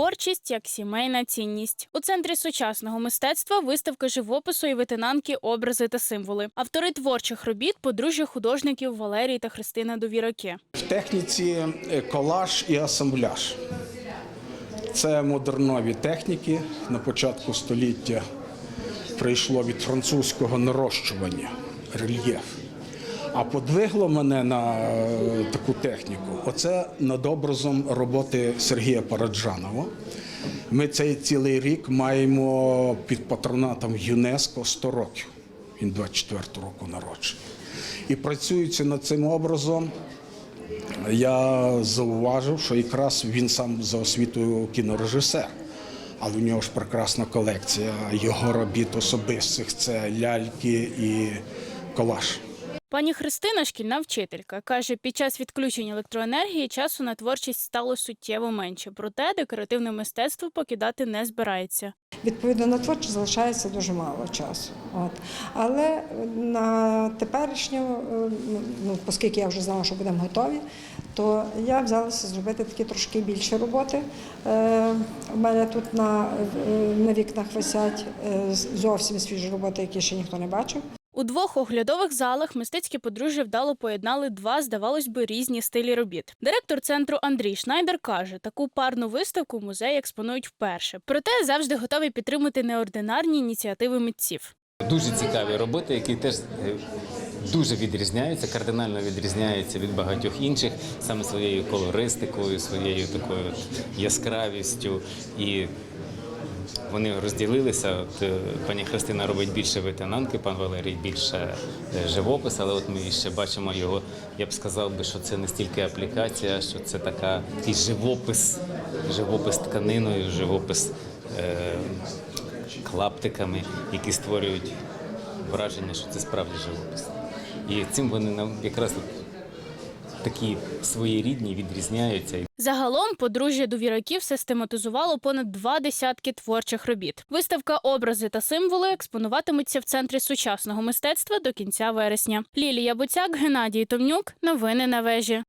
Творчість як сімейна цінність у центрі сучасного мистецтва виставка живопису і витинанки, образи та символи. Автори творчих робіт подружжя художників Валерій та Христина Довіраки. В техніці е, колаж і асамбляж. Це модернові техніки. На початку століття прийшло від французького нарощування рельєф. А подвигло мене на е, таку техніку. Оце над образом роботи Сергія Параджанова. Ми цей цілий рік маємо під патронатом ЮНЕСКО 100 років. Він 24 року народжений. І працюючи над цим образом, я зауважив, що якраз він сам за освітою кінорежисер. Але у нього ж прекрасна колекція його робіт особистих це ляльки і колаж. Пані Христина, шкільна вчителька, каже, під час відключення електроенергії часу на творчість стало суттєво менше. Проте декоративне мистецтво покидати не збирається. Відповідно на творчість залишається дуже мало часу. От. Але на теперішню, е, ну, оскільки я вже знала, що будемо готові, то я взялася зробити такі трошки більші роботи. Е, У мене тут на, е, на вікнах висять е, зовсім свіжі роботи, які ще ніхто не бачив. У двох оглядових залах мистецькі подружжя вдало поєднали два, здавалось би, різні стилі робіт. Директор центру Андрій Шнайдер каже, таку парну виставку музей експонують вперше. Проте завжди готові підтримати неординарні ініціативи митців. Дуже цікаві роботи, які теж е, дуже відрізняються, кардинально відрізняються від багатьох інших, саме своєю колористикою, своєю такою яскравістю. І вони розділилися. От, е, пані Христина робить більше витинанки, пан Валерій більше е, живопис, але от ми ще бачимо його. Я б сказав би, що це не стільки аплікація, що це така такий живопис, живопис тканиною, живопис. Е, клаптиками, які створюють враження, що це справді живопис. І цим вони нам якраз такі своєрідні відрізняються. Загалом подружжя довіраків систематизувало понад два десятки творчих робіт. Виставка образи та символи експонуватиметься в центрі сучасного мистецтва до кінця вересня. Лілія Буцяк, Геннадій Томнюк. Новини на вежі.